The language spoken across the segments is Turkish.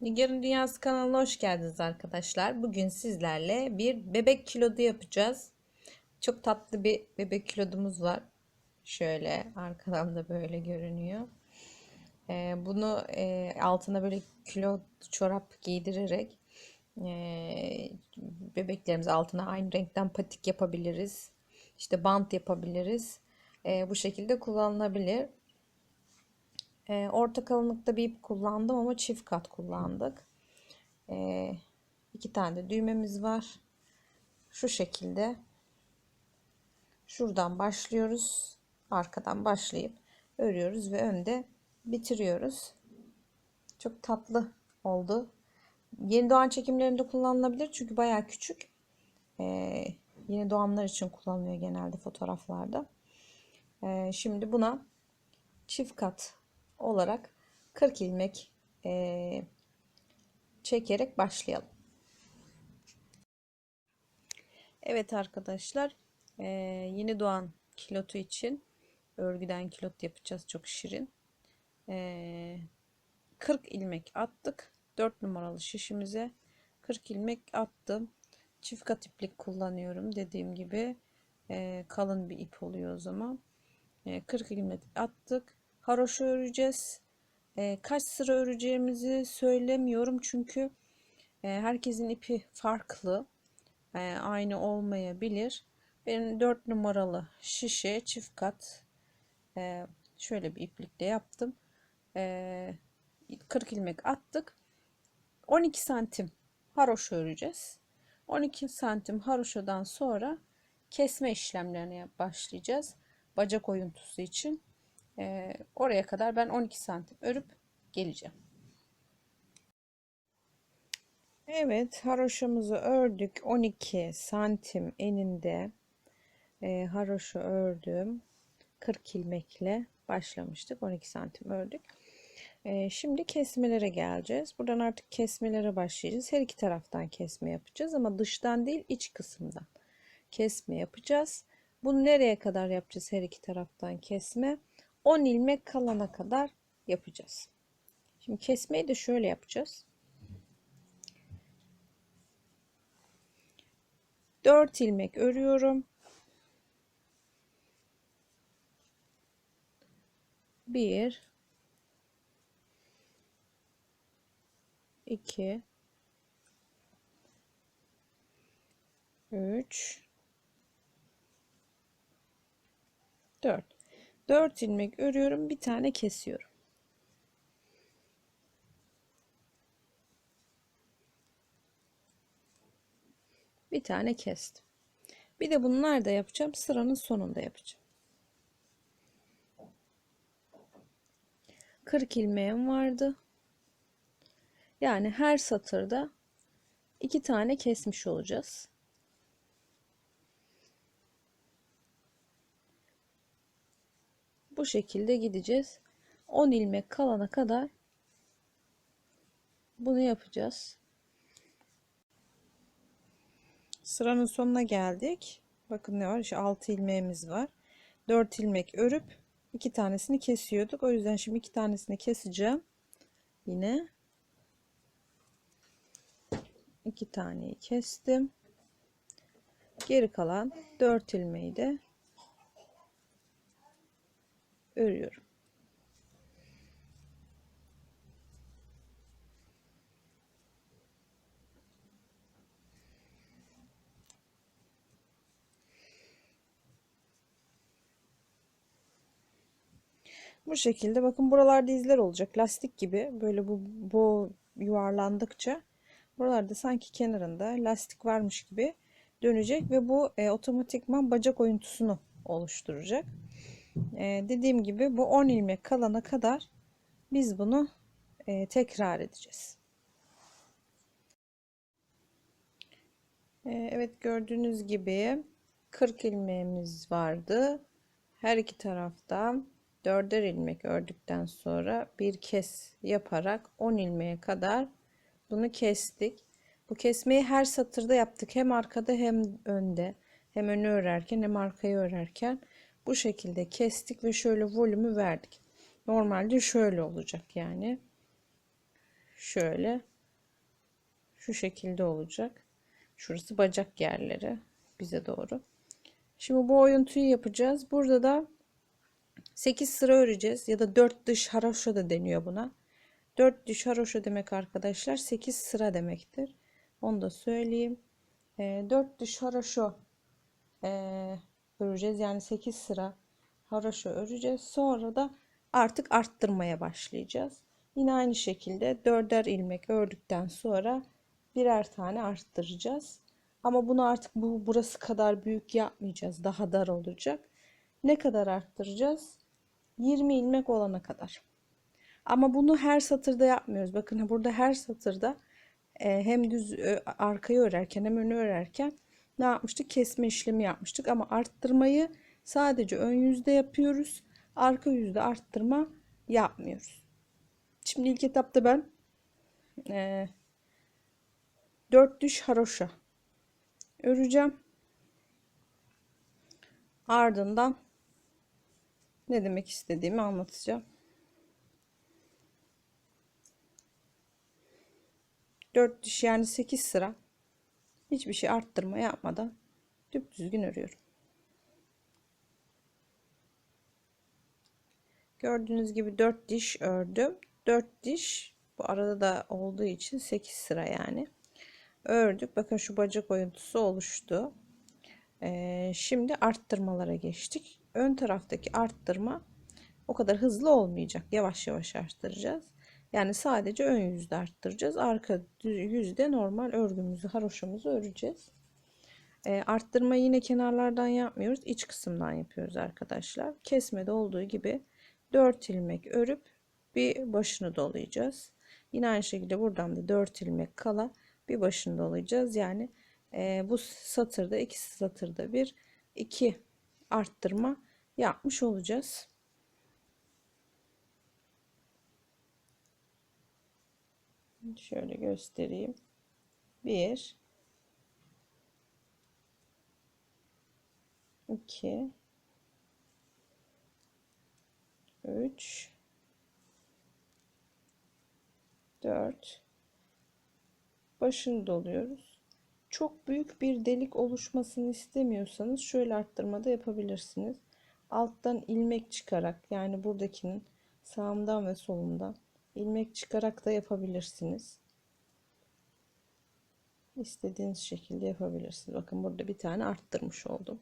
Nigar'ın Dünyası kanalına hoş geldiniz arkadaşlar. Bugün sizlerle bir bebek kilodu yapacağız. Çok tatlı bir bebek kilodumuz var. Şöyle arkadan da böyle görünüyor. Ee, bunu e, altına böyle kilo çorap giydirerek e, bebeklerimiz altına aynı renkten patik yapabiliriz. İşte bant yapabiliriz. E, bu şekilde kullanılabilir. E, orta kalınlıkta bir ip kullandım ama çift kat kullandık. E, iki tane de düğmemiz var. Şu şekilde. Şuradan başlıyoruz. Arkadan başlayıp örüyoruz ve önde bitiriyoruz. Çok tatlı oldu. Yeni doğan çekimlerinde kullanılabilir çünkü baya küçük. Ee, yeni doğanlar için kullanılıyor genelde fotoğraflarda. Ee, şimdi buna çift kat olarak 40 ilmek e, çekerek başlayalım. Evet arkadaşlar e, yeni doğan kilotu için örgüden kilot yapacağız çok şirin. E, 40 ilmek attık 4 numaralı şişimize 40 ilmek attım. Çift kat iplik kullanıyorum dediğim gibi e, kalın bir ip oluyor o zaman. E, 40 ilmek attık haroşa öreceğiz. E, kaç sıra öreceğimizi söylemiyorum çünkü e, herkesin ipi farklı. E, aynı olmayabilir. Benim 4 numaralı şişe çift kat e, şöyle bir iplikle yaptım. E, 40 ilmek attık. 12 santim haroşa öreceğiz. 12 santim haroşadan sonra kesme işlemlerine başlayacağız. Bacak oyuntusu için. Ee, oraya kadar ben 12 santim örüp geleceğim. Evet haroşamızı ördük. 12 santim eninde e, haroşa ördüm. 40 ilmekle başlamıştık. 12 santim ördük. E, şimdi kesmelere geleceğiz. Buradan artık kesmelere başlayacağız. Her iki taraftan kesme yapacağız ama dıştan değil iç kısımdan kesme yapacağız. Bunu nereye kadar yapacağız her iki taraftan kesme 10 ilmek kalana kadar yapacağız. Şimdi kesmeyi de şöyle yapacağız. 4 ilmek örüyorum. 1 2 3 4 4 ilmek örüyorum bir tane kesiyorum. Bir tane kestim. Bir de bunlar da yapacağım? Sıranın sonunda yapacağım. 40 ilmeğim vardı. Yani her satırda iki tane kesmiş olacağız bu şekilde gideceğiz. 10 ilmek kalana kadar bunu yapacağız. Sıranın sonuna geldik. Bakın ne var? İşte 6 ilmeğimiz var. 4 ilmek örüp iki tanesini kesiyorduk. O yüzden şimdi iki tanesini keseceğim. Yine iki taneyi kestim. Geri kalan 4 ilmeği de örüyorum. Bu şekilde bakın buralarda izler olacak. Lastik gibi böyle bu, bu yuvarlandıkça buralarda sanki kenarında lastik varmış gibi dönecek ve bu e, otomatikman bacak oyuntusunu oluşturacak. Ee, dediğim gibi bu 10 ilmek kalana kadar biz bunu e, tekrar edeceğiz. Ee, evet gördüğünüz gibi 40 ilmeğimiz vardı. Her iki taraftan dörder ilmek ördükten sonra bir kes yaparak 10 ilmeğe kadar bunu kestik. Bu kesmeyi her satırda yaptık. Hem arkada hem önde. Hem önü örerken hem arkayı örerken bu şekilde kestik ve şöyle volümü verdik. Normalde şöyle olacak yani. Şöyle şu şekilde olacak. Şurası bacak yerleri bize doğru. Şimdi bu oyuntuyu yapacağız. Burada da 8 sıra öreceğiz ya da 4 dış haroşa da deniyor buna. 4 dış haroşa demek arkadaşlar 8 sıra demektir. Onu da söyleyeyim. E, 4 dış haroşa e, öreceğiz. Yani 8 sıra haroşa öreceğiz. Sonra da artık arttırmaya başlayacağız. Yine aynı şekilde 4'er ilmek ördükten sonra birer tane arttıracağız. Ama bunu artık bu burası kadar büyük yapmayacağız. Daha dar olacak. Ne kadar arttıracağız? 20 ilmek olana kadar. Ama bunu her satırda yapmıyoruz. Bakın burada her satırda e, hem düz e, arkayı örerken hem önü örerken ne yapmıştık? Kesme işlemi yapmıştık. Ama arttırmayı sadece ön yüzde yapıyoruz. Arka yüzde arttırma yapmıyoruz. Şimdi ilk etapta ben e, 4 düş haroşa öreceğim. Ardından ne demek istediğimi anlatacağım. 4 diş yani 8 sıra hiçbir şey arttırma yapmadan düzgün örüyorum. Gördüğünüz gibi 4 diş ördüm. 4 diş bu arada da olduğu için 8 sıra yani. Ördük. Bakın şu bacak oyuntusu oluştu. Ee, şimdi arttırmalara geçtik. Ön taraftaki arttırma o kadar hızlı olmayacak. Yavaş yavaş arttıracağız. Yani sadece ön yüzde arttıracağız. Arka yüzde normal örgümüzü, haroşamızı öreceğiz. E, arttırma yine kenarlardan yapmıyoruz. iç kısımdan yapıyoruz arkadaşlar. Kesmede olduğu gibi 4 ilmek örüp bir başını dolayacağız. Yine aynı şekilde buradan da 4 ilmek kala bir başını dolayacağız. Yani e, bu satırda ikisi satırda bir iki arttırma yapmış olacağız. Şöyle göstereyim. Bir, iki, üç, dört. Başını doluyoruz. Çok büyük bir delik oluşmasını istemiyorsanız şöyle arttırmada yapabilirsiniz. Alttan ilmek çıkarak yani buradakinin sağımdan ve solundan ilmek çıkarak da yapabilirsiniz. İstediğiniz şekilde yapabilirsiniz. Bakın burada bir tane arttırmış oldum.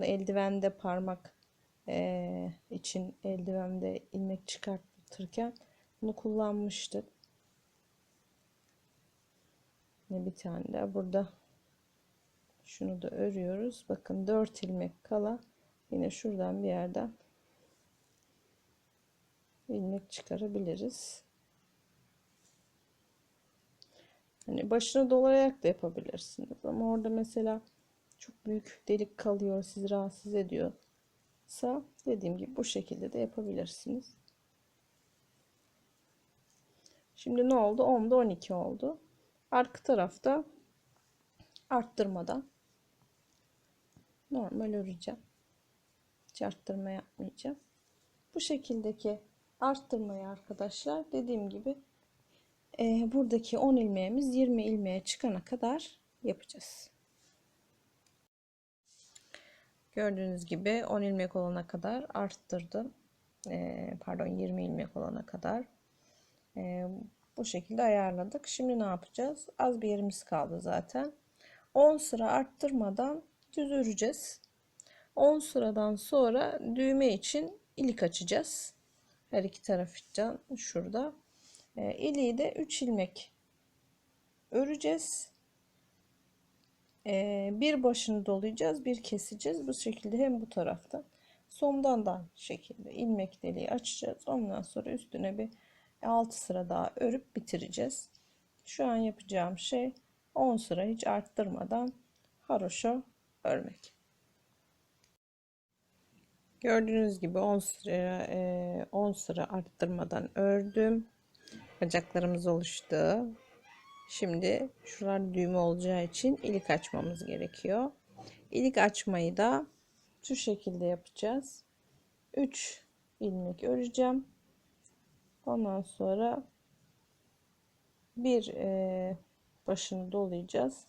Eldivende parmak e, için eldivende ilmek çıkartırken bunu kullanmıştık. Yine bir tane daha burada şunu da örüyoruz. Bakın 4 ilmek kala yine şuradan bir yerden ilmek çıkarabiliriz. Hani başına dolayarak da yapabilirsiniz. Ama orada mesela çok büyük delik kalıyor, sizi rahatsız ediyorsa dediğim gibi bu şekilde de yapabilirsiniz. Şimdi ne oldu? 10'da 12 oldu. Arka tarafta arttırmadan normal öreceğim. Hiç arttırma yapmayacağım. Bu şekildeki arttırmayı arkadaşlar dediğim gibi e, buradaki 10 ilmeğimiz 20 ilmeğe çıkana kadar yapacağız. Gördüğünüz gibi 10 ilmek olana kadar arttırdım. E, pardon 20 ilmek olana kadar. E, bu şekilde ayarladık. Şimdi ne yapacağız? Az bir yerimiz kaldı zaten. 10 sıra arttırmadan düz öreceğiz. 10 sıradan sonra düğme için ilik açacağız. Her iki taraf için şurada. E, iliği de 3 ilmek öreceğiz. E, bir başını dolayacağız, bir keseceğiz. Bu şekilde hem bu tarafta sondan da şekilde ilmek deliği açacağız. Ondan sonra üstüne bir 6 sıra daha örüp bitireceğiz. Şu an yapacağım şey 10 sıra hiç arttırmadan haroşa örmek. Gördüğünüz gibi 10 sıra 10 sıra arttırmadan ördüm. Bacaklarımız oluştu. Şimdi şuralar düğme olacağı için ilik açmamız gerekiyor. İlik açmayı da şu şekilde yapacağız. 3 ilmek öreceğim. Ondan sonra bir e, başını dolayacağız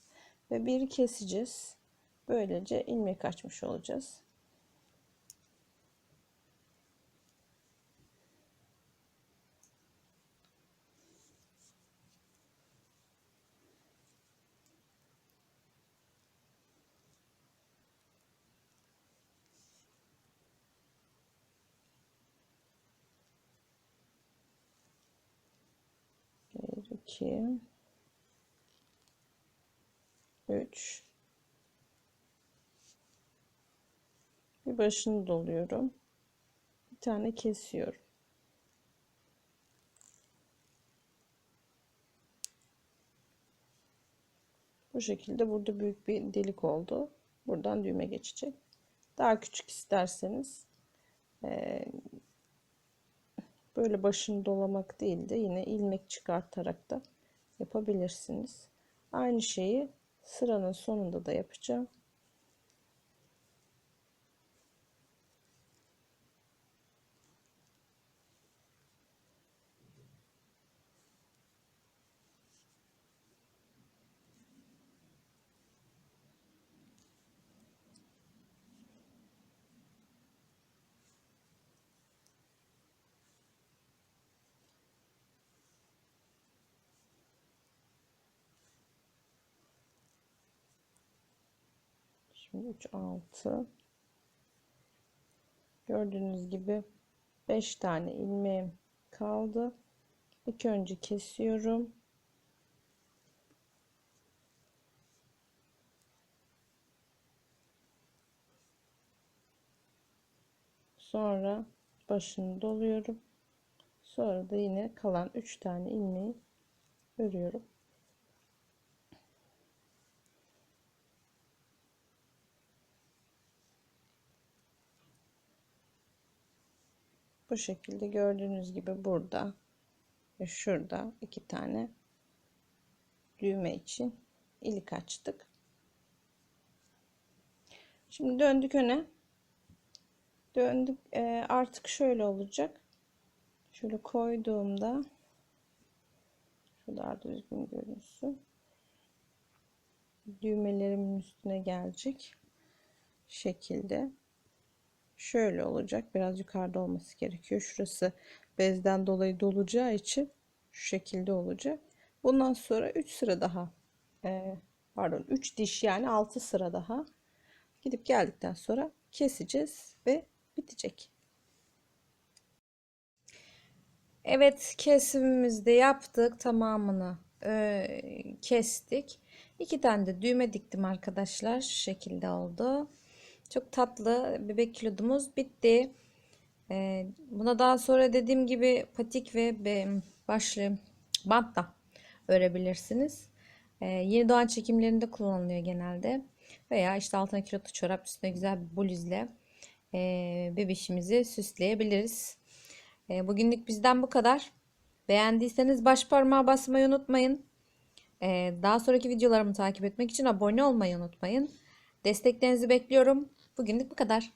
ve bir keseceğiz. Böylece ilmek açmış olacağız. Bir, iki, üç. Bir başını doluyorum. Bir tane kesiyorum. Bu şekilde burada büyük bir delik oldu. Buradan düğme geçecek. Daha küçük isterseniz böyle başını dolamak değil de yine ilmek çıkartarak da yapabilirsiniz. Aynı şeyi sıranın sonunda da yapacağım. 3 6 Gördüğünüz gibi 5 tane ilmeğim kaldı. İlk önce kesiyorum. Sonra başını doluyorum. Sonra da yine kalan 3 tane ilmeği örüyorum. Bu şekilde gördüğünüz gibi burada ve şurada iki tane düğme için ilik açtık. Şimdi döndük öne. Döndük e, artık şöyle olacak. Şöyle koyduğumda şu daha düzgün görünsün. Düğmelerimin üstüne gelecek şekilde şöyle olacak. Biraz yukarıda olması gerekiyor. Şurası bezden dolayı dolacağı için şu şekilde olacak. Bundan sonra 3 sıra daha e, pardon 3 diş yani 6 sıra daha gidip geldikten sonra keseceğiz ve bitecek. Evet kesimimizi de yaptık tamamını e, kestik. İki tane de düğme diktim arkadaşlar şu şekilde oldu. Çok tatlı bebek kilodumuz bitti. Ee, buna daha sonra dediğim gibi patik ve başlı bantla örebilirsiniz. Ee, yeni doğan çekimlerinde kullanılıyor genelde. Veya işte altına kilotlu çorap üstüne güzel bir bluzle e, bebişimizi süsleyebiliriz. E, bugünlük bizden bu kadar. Beğendiyseniz baş parmağı basmayı unutmayın. E, daha sonraki videolarımı takip etmek için abone olmayı unutmayın. Desteklerinizi bekliyorum. Bugünlük bu kadar.